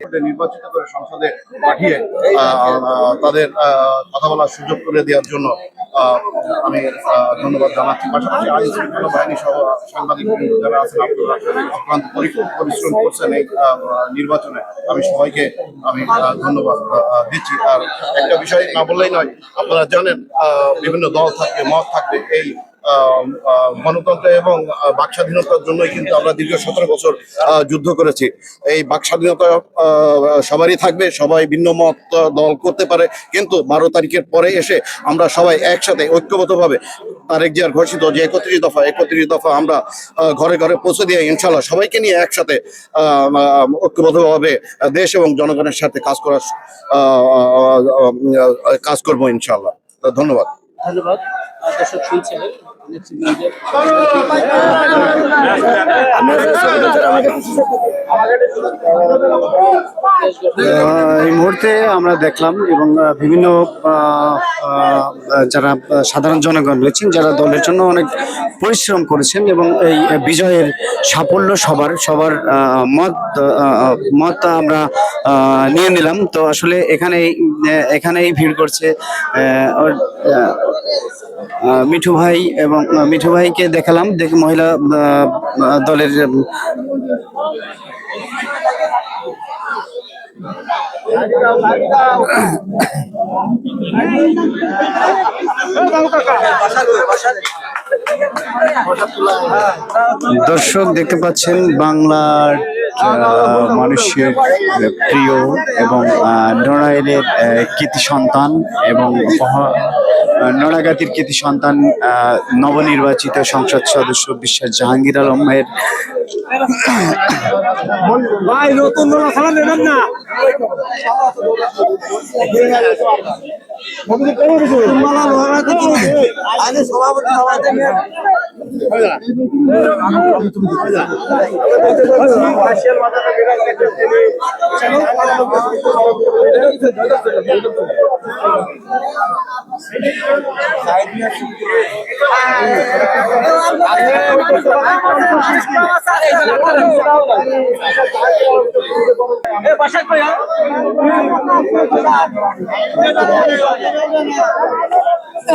নির্বাচিত করে সংসদে পাঠিয়ে তাদের কথা বলার সুযোগ করে দেওয়ার জন্য আমি ধন্যবাদ জানাচ্ছি। পাশাপাশি আইন শৃঙ্খলা বাহিনী সহ সাংবাদিক যারা আছেন, আপনারা অক্লান্ত পরি- পরিশ্রম করছেন এই নির্বাচনে। আমি সবাইকে আমি ধন্যবাদ দিচ্ছি। আর একটা বিষয় না বললেই নয়, আপনারা জানেন বিভিন্ন দল থাকবে, মত থাকবে, এই গণতন্ত্র এবং বাক স্বাধীনতার জন্যই কিন্তু আমরা দীর্ঘ সতেরো বছর যুদ্ধ করেছি। এই বাক স্বাধীনতা সবারই থাকবে, সবাই ভিন্ন মত দল করতে পারে, কিন্তু বারো তারিখের পরে এসে আমরা সবাই একসাথে ঐক্যবদ্ধভাবে তারেক জিয়ার ঘোষিত যে একত্রিশ দফা একত্রিশ দফা আমরা ঘরে ঘরে পৌঁছে দিয়ে ইনশাল্লাহ সবাইকে নিয়ে একসাথে ঐক্যবদ্ধভাবে দেশ এবং জনগণের সাথে কাজ করার কাজ করব ইনশাল্লাহ ধন্যবাদ। ধন্যবাদ। দর্শক শুনছিলেন এই মুহূর্তে আমরা দেখলাম এবং বিভিন্ন যারা সাধারণ জনগণ রয়েছেন, যারা দলের জন্য অনেক পরিশ্রম করেছেন এবং এই বিজয়ের সাফল্য সবার সবার মত মত আমরা নিয়ে নিলাম। তো আসলে এখানে এখানেই ভিড় করছে মিঠু ভাই এবং মিঠু ভাইকে দেখালাম। দেখে মহিলা দলের দর্শক দেখতে পাচ্ছেন বাংলার মানুষের প্রিয় এবং আহ, কৃতি সন্তান এবং নড়াগাতির কৃতি সন্তান আহ, নবনির্বাচিত সংসদ সদস্য বিশ্বাস জাহাঙ্গীর আলমের ভাই নতুন নোনা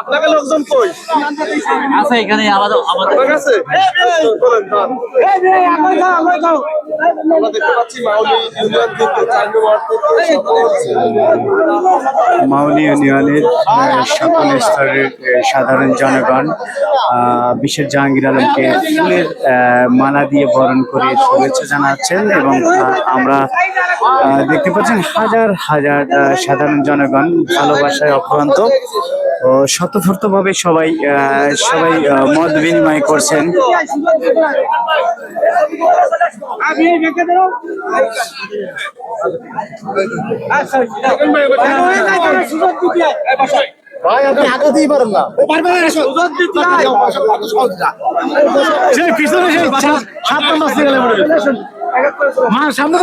আপনাকে লোকজন কই আছে এখানে আলাদা আমাদের দাঁড়ান। মাউলি সকল ইউনিয়নের সকল স্তরের সাধারণ জনগণ বিশ্বের জাহাঙ্গীর আলমকে ফুলের মালা দিয়ে বরণ করে শুভেচ্ছা জানাচ্ছেন এবং আমরা দেখতে পাচ্ছেন হাজার হাজার সাধারণ জনগণ ভালোবাসায় অক্রান্ত স্বতঃস্ফূর্তভাবে সবাই সবাই মত বিনিময় করছেন। সামনে